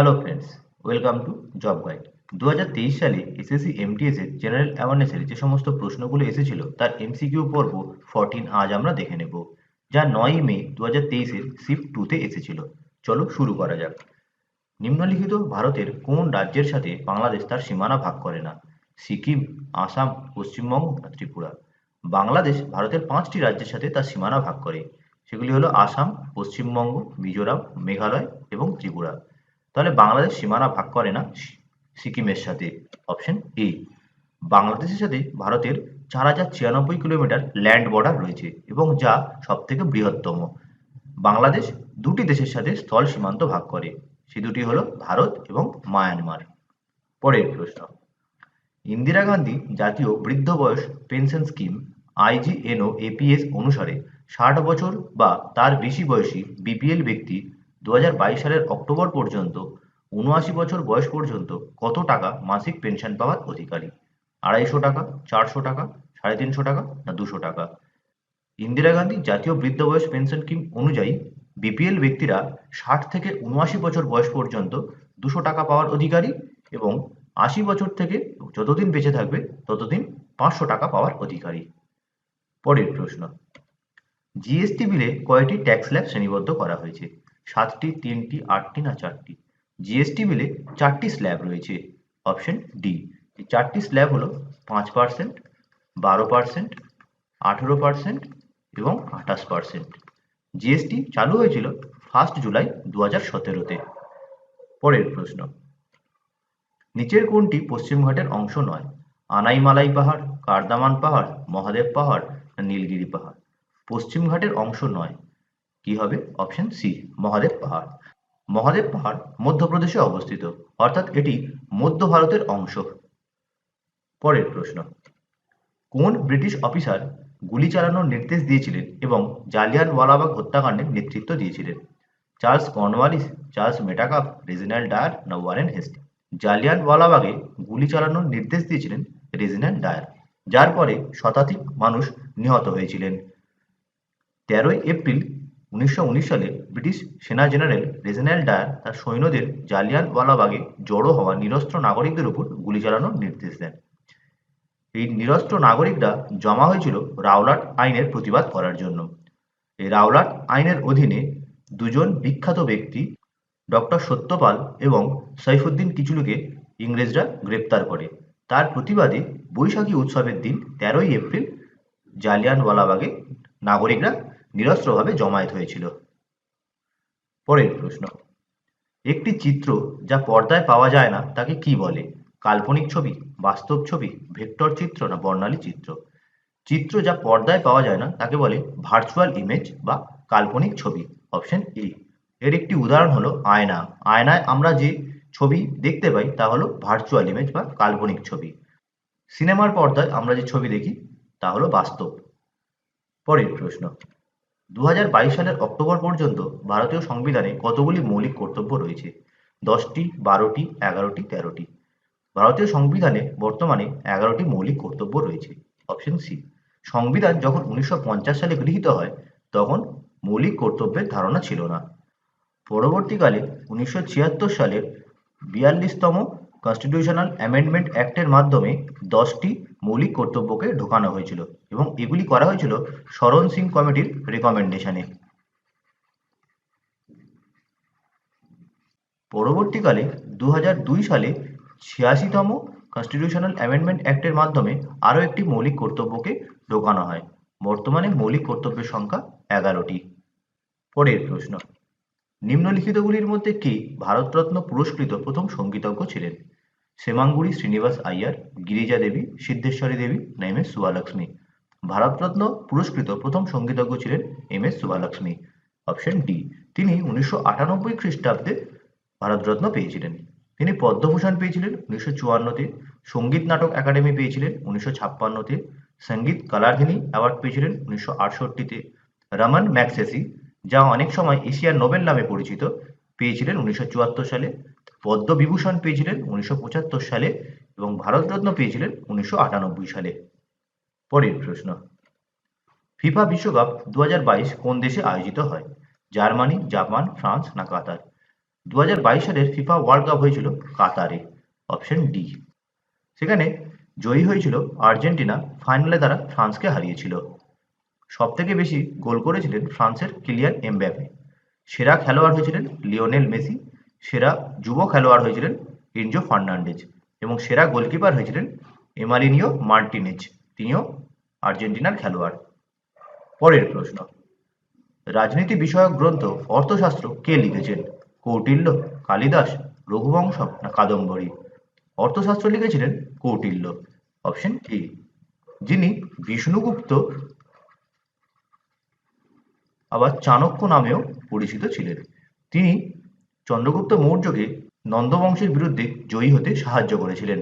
Hello friends welcome to job guide দু হাজার তেইশ সালে এসএসসি এমটিএস এর জেনারেল অ্যাওয়ারনেসের যে সমস্ত প্রশ্নগুলো এসেছিল, তার এমসিকিউ পর্ব ফোরটিন আজ আমরা দেখে নেব, যা নয় মে দু হাজার তেইশের শিফট টুতে এসেছিল। চলো শুরু করা যাক। নিম্নলিখিত ভারতের কোন রাজ্যের সাথে বাংলাদেশ তার সীমানা ভাগ করে না? সিকিম, আসাম, পশ্চিমবঙ্গ ত্রিপুরা। বাংলাদেশ ভারতের পাঁচটি রাজ্যের সাথে তার সীমানা ভাগ করে। সেগুলি হলো আসাম, পশ্চিমবঙ্গ, মিজোরাম, মেঘালয় এবং ত্রিপুরা। তাহলে বাংলাদেশ সীমানা ভাগ করে না, সিকিমের সাথে। অপশন এ বাংলাদেশের সাথে ভারতের চার হাজার ছিয়ানব্বই কিলোমিটার ল্যান্ড বর্ডার রয়েছে এবং যা সব থেকে বৃহত্তম। বাংলাদেশ দুটি দেশের সাথে স্থল সীমান্ত ভাগ করে। সে দুটি হলো ভারত এবং মায়ানমার। পরের প্রশ্ন, ইন্দিরা গান্ধী জাতীয় বৃদ্ধ বয়স পেনশন স্কিম আইজিএনও এপিএস অনুসারে ষাট বছর বা তার বেশি বয়সী বিপিএল ব্যক্তি দু হাজার বাইশ সালের অক্টোবর পর্যন্ত উনআশি বছর বয়স পর্যন্ত কত টাকা মাসিক পেনশন পাওয়ার অধিকারী? আড়াইশো টাকা, চারশো টাকা, সাড়ে তিনশো টাকা না দুশো টাকা? ইন্দিরা গান্ধী জাতীয় বৃদ্ধ বয়স পেনশন স্কিম অনুযায়ী বিপিএল ব্যক্তিরা ষাট থেকে উনআশি বছর বয়স পর্যন্ত দুশো টাকা পাওয়ার অধিকারী এবং আশি বছর থেকে যতদিন বেঁচে থাকবে ততদিন পাঁচশো টাকা পাওয়ার অধিকারী। পরের প্রশ্ন। জিএসটি বিলে কয়টি ট্যাক্স স্ল্যাব শ্রেণীবদ্ধ করা হয়েছে? সাতটি, তিনটি, আটটি না চারটি? জিএসটি বিলে চারটি স্ল্যাব রয়েছে। অপশন ডি এই চারটি স্ল্যাব হলো পাঁচ পার্সেন্ট বারো পার্সেন্ট আঠেরো পার্সেন্ট এবং আঠাশ পার্সেন্ট জিএসটি চালু হয়েছিল ফার্স্ট জুলাই দু হাজার সতেরোতে। পরের প্রশ্ন, নিচের কোনটি পশ্চিমঘাটের অংশ নয়? আনাইমালাই পাহাড়, কারদামান পাহাড়, মহাদেব পাহাড় নীলগিরি পাহাড়? পশ্চিমঘাটের অংশ নয়। কি হবে? অপশন সি মহাদেব পাহাড়। মহাদেব পাহাড় মধ্যপ্রদেশে অবস্থিত, অর্থাৎ এটি মধ্য ভারতের অংশ। পরের প্রশ্ন, কোন ব্রিটিশ অফিসার গুলি চালানোর নির্দেশ দিয়েছিলেন এবং জালিয়ানওয়ালাবাগ হত্যাকাণ্ডের নেতৃত্ব দিয়েছিলেন? Charles Cornwallis, Charles Metcalfe Reginald Dyer, না ওয়ারেন হেস্টি? জালিয়ানওয়ালাবাগে গুলি চালানোর নির্দেশ দিয়েছিলেন রেজিনাল ডায়ার, যার পরে শতাধিক মানুষ নিহত হয়েছিলেন। তেরোই এপ্রিল উনিশশো উনিশ সালে ব্রিটিশ সেনা জেনারেল রেজিনাল ডায়ার তার সৈন্যদের জালিয়ানওয়ালাবাগে জড়ো হওয়া নিরস্ত্র নাগরিকদের উপর গুলি চালানোর নির্দেশ দেন। এই নিরস্ত্র নাগরিকরা জমা হয়েছিল রাওলাট আইনের প্রতিবাদ করার জন্য। এই রাওলাট আইনের অধীনে দুজন বিখ্যাত ব্যক্তি, ডক্টর সত্যপাল এবং সৈফুদ্দিন কিচলুকে ইংরেজরা গ্রেপ্তার করে। তার প্রতিবাদে বৈশাখী উৎসবের দিন তেরোই এপ্রিল জালিয়ানওয়ালাবাগে নাগরিকরা নিরস্ত্রভাবে জমায়েত হয়েছিল। পরের প্রশ্ন, একটি চিত্র যা পর্দায় পাওয়া যায় না, তাকে কি বলে? কাল্পনিক ছবি, বাস্তব ছবি, ভেক্টর চিত্র না বর্ণালী চিত্র? চিত্র যা পর্দায় পাওয়া যায় না, তাকে বলে ভার্চুয়াল ইমেজ বা কাল্পনিক ছবি, অপশন এ। এর একটি উদাহরণ হলো আয়না। আয়নায় আমরা যে ছবি দেখতে পাই, তা হলো ভার্চুয়াল ইমেজ বা কাল্পনিক ছবি। সিনেমার পর্দায় আমরা যে ছবি দেখি, তা হলো বাস্তব। পরের প্রশ্ন দুহাজার বাইশ সালের অক্টোবর পর্যন্ত ভারতীয় সংবিধানে কতগুলি মৌলিক কর্তব্য রয়েছে? দশটি, বারোটি, এগারোটি, তেরোটি। ভারতীয় সংবিধানে বর্তমানে এগারোটি মৌলিক কর্তব্য রয়েছে। Option C. সংবিধান যখন উনিশশো পঞ্চাশ সালে গৃহীত হয়, তখন মৌলিক কর্তব্যের ধারণা ছিল না। পরবর্তীকালে উনিশশো সালের বিয়াল্লিশতম কনস্টিটিউশনাল অ্যামেন্ডমেন্ট অ্যাক্টের মাধ্যমে দশটি মৌলিক কর্তব্যকে ঢোকানো হয়েছিল এবং এগুলি করা হয়েছিল শরণ সিং কমিটির রেকমেন্ডেশনে পরবর্তীকালে দু হাজার দুই সালে ছিয়াশিতম কনস্টিটিউশনাল অ্যামেন্ডমেন্ট অ্যাক্টের মাধ্যমে আরও একটি মৌলিক কর্তব্যকে ঢোকানো হয়। বর্তমানে মৌলিক কর্তব্যের সংখ্যা এগারোটি। পরের প্রশ্ন। নিম্নলিখিতগুলির মধ্যে কে ভারতরত্ন পুরস্কৃত প্রথম সঙ্গীতজ্ঞ ছিলেন? শ্যামাঙ্গুড়ি শ্রীনিবাস আইয়ার, গিরিজা দেবী, সিদ্ধেশ্বরী দেবী, না এম এস সুভালক্ষ্মী? ভারতরত্ন পুরস্কৃত প্রথম সঙ্গীতজ্ঞ ছিলেন M S Subbulakshmi. Option D, তিনি উনিশশো আটানব্বই খ্রিস্টাব্দে ভারতরত্ন পেয়েছিলেন। তিনি পদ্মভূষণ পেয়েছিলেন উনিশশো চুয়ান্নতে, সংগীত নাটক একাডেমি পেয়েছিলেন উনিশশো ছাপ্পান্নতে, সংগীত কালার্ধিনী অ্যাওয়ার্ড পেয়েছিলেন উনিশশো আটষট্টিতে, রমন ম্যাকসেসি যা অনেক সময় এশিয়ার নোবেল নামে পরিচিত, পেয়েছিলেন উনিশশো চুয়াত্তর সালে। পদ্মবিভূষণ পেয়েছিলেন উনিশশো পঁচাত্তর সালে এবং ভারতরত্ন পেয়েছিলেন উনিশশো আটানব্বই সালে। পরের প্রশ্ন। ফিফা বিশ্বকাপ দু কোন দেশে আয়োজিত হয়? জার্মানি, জাপান, ফ্রান্স না কাতার? দু হাজার বাইশ সালের ফিফা ওয়ার্ল্ড কাপ হয়েছিল কাতারে, অপশন ডি। সেখানে জয়ী হয়েছিল আর্জেন্টিনা, ফাইনালে তারা ফ্রান্সকে হারিয়েছিল। সব থেকে বেশি গোল করেছিলেন ফ্রান্সের কিলিয়ান এমব্যাপে। সেরা খেলোয়াড় হয়েছিলেন লিওনেল মেসি, সেরা যুব খেলোয়াড় হয়েছিলেন ইনজো ফার্নান্ডেজ এবং সেরা গোলকিপার হয়েছিলেন এমালিনিও মার্টিনেজ। তিনিও আর্জেন্টিনার খেলোয়াড়। পরের প্রশ্ন, রাজনীতি বিষয়ক গ্রন্থ অর্থশাস্ত্র কে লিখেছেন? কৌটিল্য, কালিদাস, রঘুবংশ না কাদম্বরী? অর্থশাস্ত্র লিখেছিলেন কৌটিল্য। অপশন এ, যিনি বিষ্ণুগুপ্ত আবার চাণক্য নামেও পরিচিত ছিলেন। তিনি চন্দ্রগুপ্ত মৌর্যকে নন্দবংশের বিরুদ্ধে জয়ী হতে সাহায্য করেছিলেন।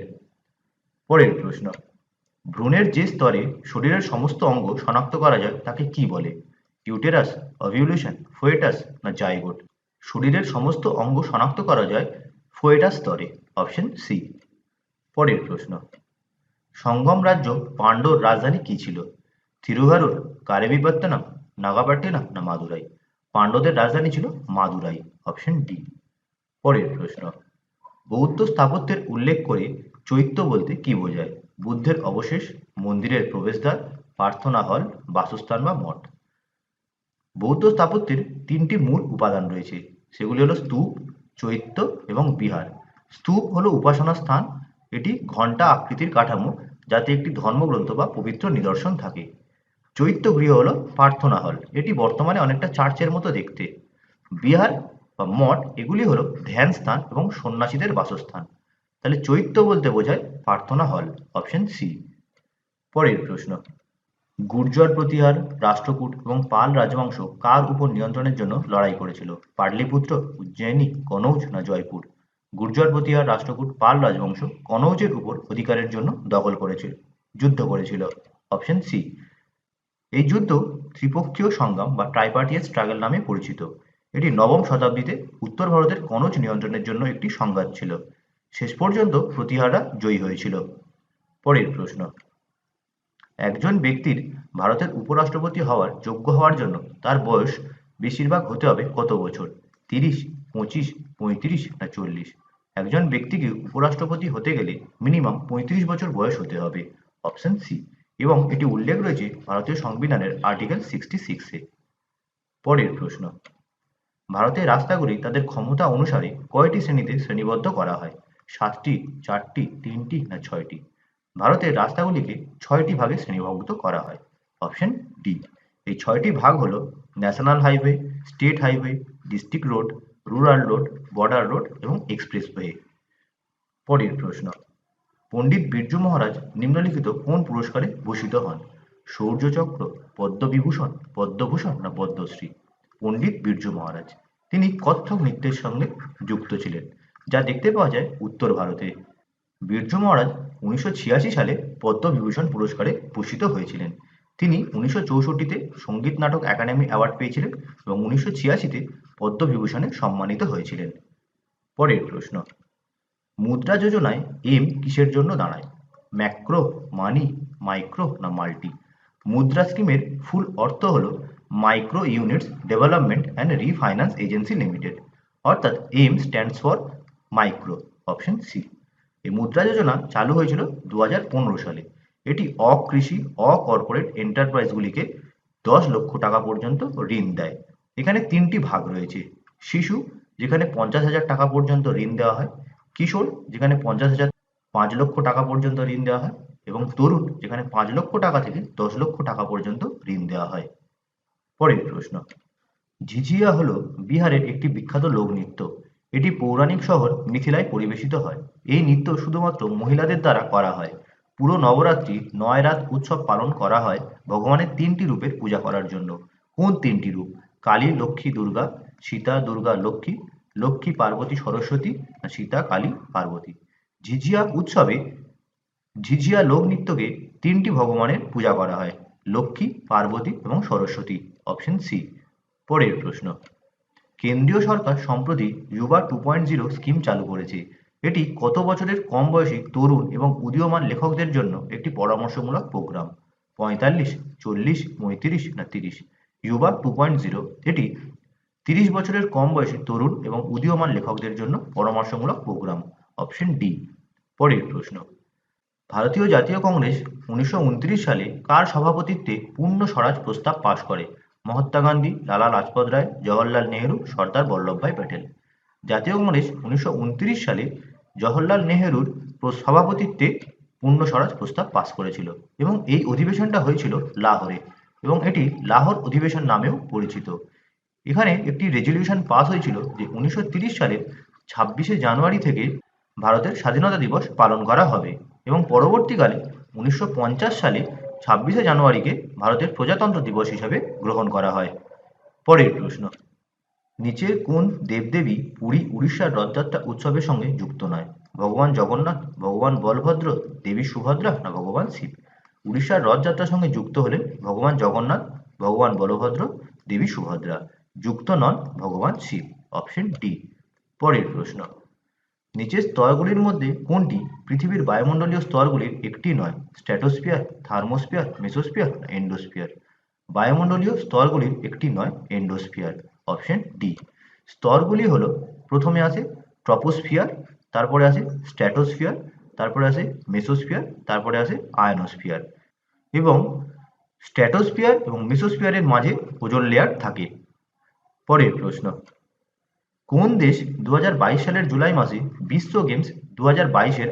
পরের প্রশ্ন, ভ্রূণের যে স্তরে শরীরের সমস্ত অঙ্গ শনাক্ত করা যায় তাকে কি বলে? ইউটেরাস, অভিউলেশন, ফোয়েটাস না জাইগোট? শরীরের সমস্ত অঙ্গ শনাক্ত করা যায় ফোয়েটাস স্তরে, অপশন সি। পরের প্রশ্ন, সঙ্গম রাজ্য পাণ্ডর রাজধানী কি ছিল? থিরুভারুর, কারেবিপত্তনম নাগাপাট্টিনম না মাদুরাই। পাণ্ডবদের রাজধানী ছিল মাদুরাই অপশন ডি পরের প্রশ্ন। বৌদ্ধ স্থাপত্যের উল্লেখ করে চৈত্য বলতে কি বোঝায়? বুদ্ধের অবশেষ, মন্দিরের প্রবেশদ্বার, প্রার্থনা হল, বাসস্থান বা মঠ। বৌদ্ধ স্থাপত্যের তিনটি মূল উপাদান রয়েছে। সেগুলি হলো স্তূপ, চৈত্য এবং বিহার। স্তূপ হলো উপাসনা স্থান এটি ঘণ্টা আকৃতির কাঠামো, যাতে একটি ধর্মগ্রন্থ বা পবিত্র নিদর্শন থাকে। চৈত্য গৃহ হলো প্রার্থনা হল। এটি বর্তমানে অনেকটা চার্চের মতো দেখতে। বিহার বা মঠ, এগুলি হলো ধ্যান স্থান এবং সন্ন্যাসীদের বাসস্থান। তাহলে চৈত্য বলতে বোঝায় প্রার্থনা হল, অপশন সি। পরের প্রশ্ন, গুর্জর প্রতিহার, রাষ্ট্রকূট এবং পাল রাজবংশ কার উপর নিয়ন্ত্রণের জন্য লড়াই করেছিল? পাটলিপুত্র উজ্জয়িনী, কনৌজ না জয়পুর? গুর্জর প্রতিহার, রাষ্ট্রকূট, পাল রাজবংশ কনৌজের উপর অধিকারের জন্য দখল করেছিল যুদ্ধ করেছিল। অপশন সি এই যুদ্ধ ত্রিপক্ষীয় সংগ্রাম বা ট্রাইপার্টিয়াস স্ট্রাগল নামে পরিচিত। এটি নবম শতাব্দীতে উত্তর ভারতের কনৌজ নিয়ন্ত্রণের জন্য একটি সংঘাত ছিল। শেষ পর্যন্ত প্রতিহারা জয়ী হয়েছিল। পরের প্রশ্ন। একজন ব্যক্তির ভারতের উপরাষ্ট্রপতি হওয়ার যোগ্য হওয়ার জন্য তার বয়স বেশিরভাগ হতে হবে কত বছর? তিরিশ, পঁচিশ, পঁয়ত্রিশ না চল্লিশ? একজন ব্যক্তিকে উপরাষ্ট্রপতি হতে গেলে মিনিমাম পঁয়ত্রিশ বছর বয়স হতে হবে। অপশন সি এবং এটি উল্লেখ রয়েছে ভারতীয় সংবিধানের আর্টিকেল সিক্সটি সিক্সে পরের প্রশ্ন, ভারতের রাস্তাগুলি তাদের ক্ষমতা অনুসারে কয়টি শ্রেণীতে শ্রেণীবদ্ধ করা হয়? সাতটি, চারটি, তিনটি না ছয়টি? ভারতের রাস্তাগুলিকে ছয়টি ভাগে শ্রেণীভুক্ত করা হয়। অপশন ডি এই ছয়টি ভাগ হলো national highway state highway district road rural road border road এবং এক্সপ্রেসওয়ে পরের প্রশ্ন পণ্ডিত বিরজু মহারাজ নিম্নলিখিত কোন পুরস্কারে ভূষিত হন? শৌর্যচক্র পদ্মবিভূষণ, পদ্মভূষণ না পদ্মশ্রী? পণ্ডিত বিরজু মহারাজ, তিনি কত্থক নৃত্যের সঙ্গে যুক্ত ছিলেন, যা দেখতে পাওয়া যায় উত্তর ভারতে। বিরজু মহারাজ উনিশশো ছিয়াশি সালে পদ্মবিভূষণ পুরস্কারে ভূষিত হয়েছিলেন। তিনি উনিশশো চৌষট্টিতে সংগীত নাটক একাডেমি অ্যাওয়ার্ড পেয়েছিলেন এবং উনিশশো ছিয়াশিতে পদ্মবিভূষণে সম্মানিত হয়েছিলেন। পরের প্রশ্ন মুদ্রা যোজনায় এম কিসের জন্য দাঁড়ায়? ম্যাক্রো, মানি, মাইক্রো না মাল্টি? মুদ্রা স্কিমের ফুল অর্থ হল micro units development and refinance agency limited. অর্থাৎ M stands for micro, option C এই মুদ্রা যোজনা চালু হয়েছিল দু হাজার পনেরো সালে। এটি অকৃষি, অকর্পোরেট এন্টারপ্রাইজগুলিকে দশ লক্ষ টাকা পর্যন্ত ঋণ দেয়। এখানে তিনটি ভাগ রয়েছে। শিশু, যেখানে পঞ্চাশ হাজার টাকা পর্যন্ত ঋণ দেওয়া হয় কিশোর, যেখানে পঞ্চাশ হাজার পাঁচ লক্ষ টাকা পর্যন্ত ঋণ দেওয়া হয়, এবং তরুণ, যেখানে পাঁচ লক্ষ টাকা থেকে দশ লক্ষ টাকা পর্যন্ত ঋণ দেওয়া হয়। পরের প্রশ্ন, ঝিঝিয়া হলো বিহারের একটি বিখ্যাত লোকনৃত্য এটি পৌরাণিক শহর মিথিলায় পরিবেশিত হয়। এই নৃত্য শুধুমাত্র মহিলাদের দ্বারা করা হয়। পুরো নবরাত্রি নয় রাত উৎসব পালন করা হয় ভগবানের তিনটি রূপের পূজা করার জন্য। কোন তিনটি রূপ? কালী, লক্ষ্মী, দুর্গা, সীতা, দুর্গা, লক্ষ্মী লক্ষ্মী পার্বতী সরস্বতী সীতা কালী পার্বতী। ঝিঝিয়া উৎসবে ঝিঝিয়া লোকনৃত্যকে তিনটি ভগবানের পূজা করা হয়, লক্ষ্মী, পার্বতী এবং সরস্বতী। অপশন সি পরের প্রশ্ন। কেন্দ্রীয় সরকার সম্প্রতি যুবা টু পয়েন্ট জিরো স্কিম চালু করেছে। এটি কত বছরের কম বয়সী তরুণ এবং উদীয়মান লেখকদের জন্য একটি পরামর্শমূলক প্রোগ্রাম? পঁয়তাল্লিশ, চল্লিশ, পঁয়ত্রিশ না তিরিশ? ইউবা টু পয়েন্ট জিরো, এটি তিরিশ বছরের কম বয়সী তরুণ এবং উদীয়মান লেখকদের জন্য পরামর্শমূলক প্রোগ্রাম, অপশন ডি। পরের প্রশ্ন, ভারতীয় জাতীয় কংগ্রেস উনিশশো উনত্রিশ সালে কার সভাপতিত্বে পূর্ণ স্বরাজ প্রস্তাব পাশ করে? মহাত্মা গান্ধী, লালা লাজপত রায় জওহরলাল নেহেরু, সর্দার বল্লভভাই প্যাটেল। জাতীয় কংগ্রেস উনিশশো উনত্রিশ সালে জওহরলাল নেহেরুর সভাপতিত্বে পূর্ণ স্বরাজ প্রস্তাব পাশ করেছিল এবং এই অধিবেশনটা হয়েছিল লাহোরে এবং এটি লাহোর অধিবেশন নামেও পরিচিত। এখানে একটি রেজলিউশন পাস হয়েছিল যে উনিশশো সালের ছাব্বিশে জানুয়ারি থেকে ভারতের স্বাধীনতা দিবস পালন করা হবে এবং পরবর্তীকালে উনিশশো পঞ্চাশ সালে ছাব্বিশে জানুয়ারিকে ভারতের প্রজাতন্ত্র দিবস হিসাবে গ্রহণ করা হয়। পরের প্রশ্ন নিচের কোন দেবদেবী পুরী উড়িষ্যার রথযাত্রা উৎসবের সঙ্গে যুক্ত নয়? ভগবান জগন্নাথ, ভগবান বলভদ্র, দেবী সুভদ্রা না ভগবান শিব? উড়িষ্যার রথযাত্রার সঙ্গে যুক্ত হলেন ভগবান জগন্নাথ, ভগবান বলভদ্র, দেবী সুভদ্রা। যুক্ত নন ভগবান শিব। অপশন ডি পরের প্রশ্ন। নিচের স্তরগুলির মধ্যে কোনটি পৃথিবীর বায়ুমণ্ডলীয় স্তরগুলির একটি নয়? স্ট্র্যাটোস্ফিয়ার থার্মোস্ফিয়ার মেসোস্ফিয়ার এন্ডোস্ফিয়ার বায়ুমণ্ডলীয় স্তরগুলির একটি নয় এন্ডোস্ফিয়ার অপশন ডি স্তরগুলি হলো প্রথমে আসে ট্রপোস্ফিয়ার তারপরে আসে স্ট্র্যাটোস্ফিয়ার তারপরে আসে মেসোস্ফিয়ার তারপরে আসে আয়নোস্ফিয়ার এবং স্ট্র্যাটোস্ফিয়ার এবং মেসোস্ফিয়ারের মাঝে ওজোন লেয়ার থাকে। পরের প্রশ্ন। কোন দেশ দু হাজার বাইশ সালের জুলাই মাসে বিশ্ব গেমস দু এর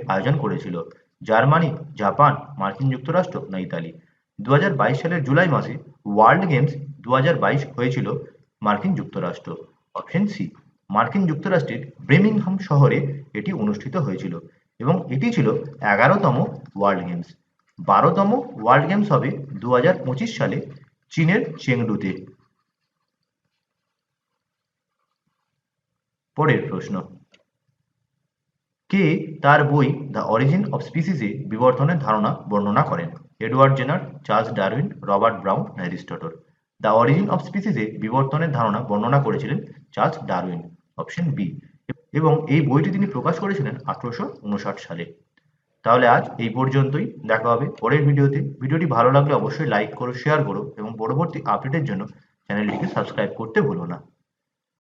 আয়োজন করেছিল? জার্মানি, জাপান, মার্কিন যুক্তরাষ্ট্র না ইতালি? দুহাজার বাইশ সালের জুলাই মাসে ওয়ার্ল্ড গেমস দুহাজার বাইশ হয়েছিল মার্কিন যুক্তরাষ্ট্র। অপশন সি, মার্কিন যুক্তরাষ্ট্রের ব্রেমিংহাম শহরে এটি অনুষ্ঠিত হয়েছিল এবং এটি ছিল এগারোতম ওয়ার্ল্ড গেমস। বারোতম ওয়ার্ল্ড গেমস হবে দু হাজার পঁচিশ সালে চীনের চেংডুতে। পরের প্রশ্ন। কে তার বই দ্য অরিজিন অফ স্পিসিসে বিবর্তনের ধারণা বর্ণনা করেন? Edward Jenner Charles Darwin, Robert Brown, Aristotle. The origin of স্পিসিসে বিবর্তনের ধারণা বর্ণনা করেছিলেন চার্লস ডারউইন, অপশন বি। এবং এই বইটি তিনি প্রকাশ করেছিলেন আঠারোশো উনষাট সালে। তাহলে আজ এই পর্যন্তই। দেখা হবে পরের ভিডিওতে। ভিডিওটি ভালো লাগলে অবশ্যই লাইক করো, শেয়ার করো এবং পরবর্তী আপডেটের জন্য চ্যানেলটিকে সাবস্ক্রাইব করতে ভুলো না।